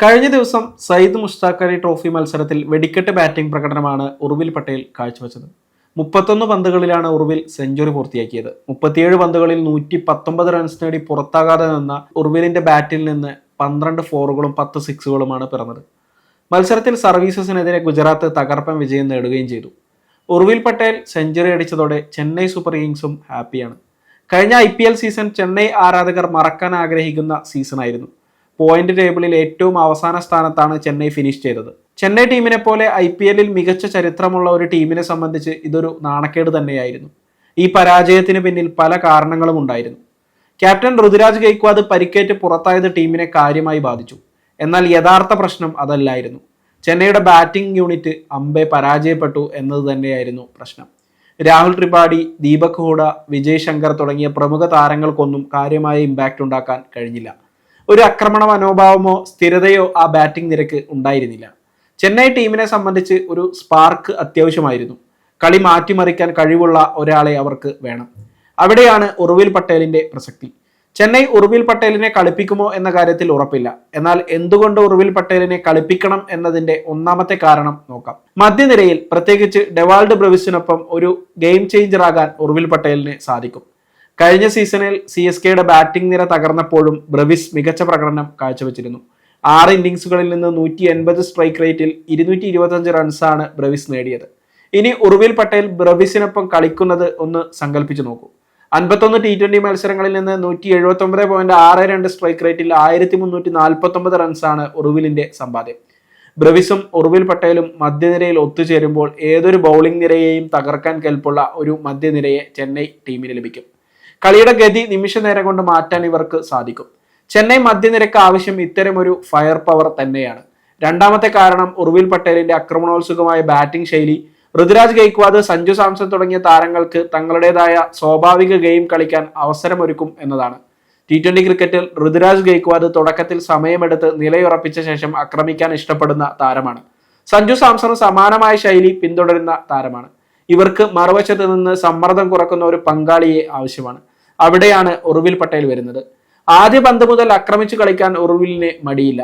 കഴിഞ്ഞ ദിവസം സയ്യിദ് മുഷ്താഖ് അലി ട്രോഫി മത്സരത്തിൽ വെടിക്കെട്ട് ബാറ്റിംഗ് പ്രകടനമാണ് ഉറുവിൽ പട്ടേൽ കാഴ്ചവെച്ചത്. മുപ്പത്തൊന്ന് പന്തുകളിലാണ് ഉറുവിൽ സെഞ്ചുറി പൂർത്തിയാക്കിയത്. മുപ്പത്തിയേഴ് പന്തുകളിൽ നൂറ്റി പത്തൊമ്പത് റൺസ് നേടി പുറത്താകാതെ നിന്ന ഉർവിലിന്റെ ബാറ്റിൽ നിന്ന് പന്ത്രണ്ട് ഫോറുകളും പത്ത് സിക്സുകളുമാണ് പിറന്നത്. മത്സരത്തിൽ സർവീസസിനെതിരെ ഗുജറാത്ത് തകർപ്പൻ വിജയം നേടുകയും ചെയ്തു. ഉർവിൽ പട്ടേൽ സെഞ്ചുറി അടിച്ചതോടെ ചെന്നൈ സൂപ്പർ കിങ്സും ഹാപ്പിയാണ്. കഴിഞ്ഞ ഐ സീസൺ ചെന്നൈ ആരാധകർ മറക്കാൻ ആഗ്രഹിക്കുന്ന സീസണായിരുന്നു. പോയിന്റ് ടേബിളിൽ ഏറ്റവും അവസാന സ്ഥാനത്താണ് ചെന്നൈ ഫിനിഷ് ചെയ്തത്. ചെന്നൈ ടീമിനെ പോലെ ഐ പി എല്ലിൽ മികച്ച ചരിത്രമുള്ള ഒരു ടീമിനെ സംബന്ധിച്ച് ഇതൊരു നാണക്കേട് തന്നെയായിരുന്നു. ഈ പരാജയത്തിന് പിന്നിൽ പല കാരണങ്ങളും ഉണ്ടായിരുന്നു. ക്യാപ്റ്റൻ ഋതുരാജ് ഗെയ്ക്വാദ് പരിക്കേറ്റ് പുറത്തായത് ടീമിനെ കാര്യമായി ബാധിച്ചു. എന്നാൽ യഥാർത്ഥ പ്രശ്നം അതല്ലായിരുന്നു. ചെന്നൈയുടെ ബാറ്റിംഗ് യൂണിറ്റ് അമ്പെ പരാജയപ്പെട്ടു എന്നത് തന്നെയായിരുന്നു പ്രശ്നം. രാഹുൽ ത്രിപാഠി ദീപക് ഹൂഡ വിജയ് ശങ്കർ തുടങ്ങിയ പ്രമുഖ താരങ്ങൾക്കൊന്നും കാര്യമായ ഇമ്പാക്റ്റ് ഉണ്ടാക്കാൻ കഴിഞ്ഞില്ല. ഒരു ആക്രമണ മനോഭാവമോ സ്ഥിരതയോ ആ ബാറ്റിംഗ് നിരക്ക് ഉണ്ടായിരുന്നില്ല. ചെന്നൈ ടീമിനെ സംബന്ധിച്ച് ഒരു സ്പാർക്ക് അത്യാവശ്യമായിരുന്നു. കളി മാറ്റിമറിക്കാൻ കഴിവുള്ള ഒരാളെ അവർക്ക് വേണം. അവിടെയാണ് ഉറുവിൽ പട്ടേലിന്റെ പ്രസക്തി. ചെന്നൈ ഉറുവിൽ പട്ടേലിനെ കളിപ്പിക്കുമോ എന്ന കാര്യത്തിൽ ഉറപ്പില്ല. എന്നാൽ എന്തുകൊണ്ട് ഉറുവിൽ പട്ടേലിനെ കളിപ്പിക്കണം എന്നതിന്റെ ഒന്നാമത്തെ കാരണം നോക്കാം. മധ്യനിരയിൽ പ്രത്യേകിച്ച് ഡെവാൾഡ് ബ്രവിസിനൊപ്പം ഒരു ഗെയിം ചേഞ്ചർ ആകാൻ ഉറുവിൽ പട്ടേലിന് സാധിക്കും. കഴിഞ്ഞ സീസണിൽ സി എസ് കെയുടെ ബാറ്റിംഗ് നിര തകർന്നപ്പോഴും ബ്രവിസ് മികച്ച പ്രകടനം കാഴ്ചവെച്ചിരുന്നു. ആറ് ഇന്നിങ്സുകളിൽ നിന്ന് നൂറ്റി എൺപത് സ്ട്രൈക്ക് റേറ്റിൽ ഇരുന്നൂറ്റി ഇരുപത്തഞ്ച് റൺസാണ് ബ്രവിസ് നേടിയത്. ഇനി ഉറുവിൽ പട്ടേൽ ബ്രവിസിനൊപ്പം കളിക്കുന്നത് ഒന്ന് സങ്കല്പിച്ചു നോക്കൂ. അൻപത്തൊന്ന് ടി ട്വന്റി മത്സരങ്ങളിൽ നിന്ന് നൂറ്റി എഴുപത്തി ഒമ്പത് പോയിന്റ് ആറ് രണ്ട് സ്ട്രൈക്ക് റേറ്റിൽ ആയിരത്തി മുന്നൂറ്റി നാൽപ്പത്തി ഒമ്പത് റൺസാണ് ഉറുവിലിന്റെ സമ്പാദ്യം. ബ്രവിസും ഉറുവിൽ പട്ടേലും മധ്യനിരയിൽ ഒത്തുചേരുമ്പോൾ ഏതൊരു ബൗളിംഗ് നിരയെയും തകർക്കാൻ കെൽപ്പുള്ള ഒരു മധ്യനിരയെ ചെന്നൈ ടീമിന് ലഭിക്കും. കളിയുടെ ഗതി നിമിഷ നേരം കൊണ്ട് മാറ്റാൻ ഇവർക്ക് സാധിക്കും. ചെന്നൈ മധ്യനിരക്ക് ആവശ്യം ഇത്തരം ഒരു ഫയർ പവർ തന്നെയാണ്. രണ്ടാമത്തെ കാരണം ഉർവിൽ പട്ടേലിന്റെ ആക്രമണോത്സുകമായ ബാറ്റിംഗ് ശൈലി. ഋതുരാജ് ഗെയ്ക്വാദ് സഞ്ജു സാംസൺ തുടങ്ങിയ താരങ്ങൾക്ക് തങ്ങളുടേതായ സ്വാഭാവിക ഗെയിം കളിക്കാൻ അവസരമൊരുക്കും എന്നതാണ്. ടി ട്വന്റി ക്രിക്കറ്റിൽ ഋതുരാജ് ഗെയ്ക്വാദ് തുടക്കത്തിൽ സമയമെടുത്ത് നിലയുറപ്പിച്ച ശേഷം ആക്രമിക്കാൻ ഇഷ്ടപ്പെടുന്ന താരമാണ്. സഞ്ജു സാംസൺ സമാനമായ ശൈലി പിന്തുടരുന്ന താരമാണ്. ഇവർക്ക് മറുവശത്ത് നിന്ന് സമ്മർദ്ദം കുറക്കുന്ന ഒരു പങ്കാളിയെ ആവശ്യമാണ്. അവിടെയാണ് ഉറുവിൽ പട്ടേൽ വരുന്നത്. ആദ്യ പന്ത് മുതൽ ആക്രമിച്ചു കളിക്കാൻ ഉറുവിലിന് മടിയില്ല.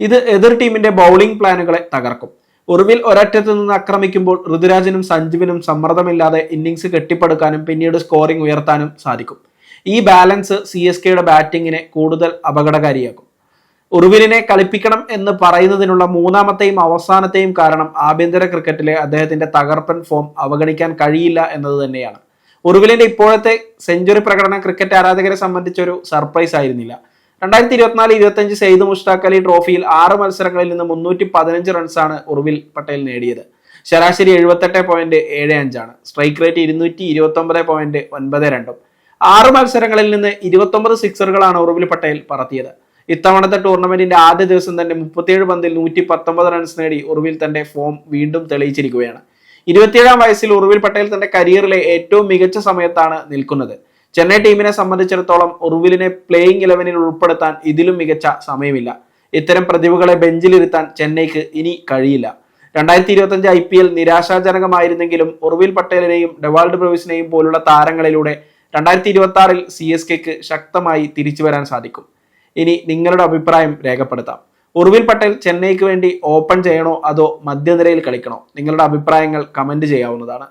ഇത് എതിർ ടീമിന്റെ ബൗളിംഗ് പ്ലാനുകളെ തകർക്കും. ഉറുവിൽ ഒരറ്റത്ത് നിന്ന് ആക്രമിക്കുമ്പോൾ ഋതുരാജിനും സഞ്ജുവിനും സമ്മർദ്ദമില്ലാതെ ഇന്നിങ്സ് കെട്ടിപ്പടുക്കാനും പിന്നീട് സ്കോറിംഗ് ഉയർത്താനും സാധിക്കും. ഈ ബാലൻസ് സി എസ് കെയുടെ ബാറ്റിങ്ങിനെ കൂടുതൽ അപകടകാരിയാക്കും. ഉറുവിലിനെ കളിപ്പിക്കണം എന്ന് പറയുന്നതിനുള്ള മൂന്നാമത്തെയും അവസാനത്തെയും കാരണം ആഭ്യന്തര ക്രിക്കറ്റിലെ അദ്ദേഹത്തിന്റെ തകർപ്പൻ ഫോം അവഗണിക്കാൻ കഴിയില്ല എന്നത് തന്നെയാണ്. ഉറുവിലിന്റെ ഇപ്പോഴത്തെ സെഞ്ചുറി പ്രകടനം ക്രിക്കറ്റ് ആരാധകരെ സംബന്ധിച്ച ഒരു സർപ്രൈസ് ആയിരുന്നില്ല. രണ്ടായിരത്തി ഇരുപത്തിനാല് ഇരുപത്തഞ്ച് സെയ്ദ് മുഷ്താഖ് അലി ട്രോഫിയിൽ ആറ് മത്സരങ്ങളിൽ നിന്ന് മുന്നൂറ്റി പതിനഞ്ച് റൺസാണ് ഉറുവിൽ പട്ടേൽ നേടിയത്. ശരാശരി എഴുപത്തെട്ട് പോയിന്റ് ഏഴ് അഞ്ചാണ് സ്ട്രൈക്ക് റേറ്റ് ഇരുന്നൂറ്റി ഇരുപത്തി ഒമ്പത് പോയിന്റ് ഒൻപത് രണ്ടും. ആറ് മത്സരങ്ങളിൽ നിന്ന് ഇരുപത്തൊമ്പത് സിക്സറുകളാണ് ഉറുവിൽ പട്ടേൽ പറത്തിയത്. ഇത്തവണത്തെ ടൂർണമെന്റിന്റെ ആദ്യ ദിവസം തന്നെ മുപ്പത്തിയേഴ് പന്തിൽ നൂറ്റി പത്തൊമ്പത് റൺസ് നേടി ഉറുവിൽ തന്റെ ഫോം വീണ്ടും തെളിയിച്ചിരിക്കുകയാണ്. ഇരുപത്തിയേഴാം വയസ്സിൽ ഉറുവിൽ പട്ടേൽ തന്റെ കരിയറിലെ ഏറ്റവും മികച്ച സമയത്താണ് നിൽക്കുന്നത്. ചെന്നൈ ടീമിനെ സംബന്ധിച്ചിടത്തോളം ഉറുവിലിനെ പ്ലേയിങ് ഇലവനിൽ ഉൾപ്പെടുത്താൻ ഇതിലും മികച്ച സമയമില്ല. ഇത്തരം പ്രതിഭകളെ ബെഞ്ചിലിരുത്താൻ ചെന്നൈക്ക് ഇനി കഴിയില്ല. രണ്ടായിരത്തി ഇരുപത്തഞ്ച് ഐ പി എൽ നിരാശാജനകമായിരുന്നെങ്കിലും ഉറുവിൽ പട്ടേലിനെയും ഡെവാൾഡ് ബ്രവിസിനെയും പോലുള്ള താരങ്ങളിലൂടെ രണ്ടായിരത്തി ഇരുപത്തി ആറിൽ സി എസ് കെക്ക് ശക്തമായി തിരിച്ചു വരാൻ സാധിക്കും. ഇനി നിങ്ങളുടെ അഭിപ്രായം രേഖപ്പെടുത്താം. ഉർവിൽ പട്ടേൽ ചെന്നൈക്ക് വേണ്ടി ഓപ്പൺ ചെയ്യണോ അതോ മധ്യനിരയിൽ കളിക്കണോ? നിങ്ങളുടെ അഭിപ്രായങ്ങൾ കമന്റ് ചെയ്യാവുന്നതാണ്.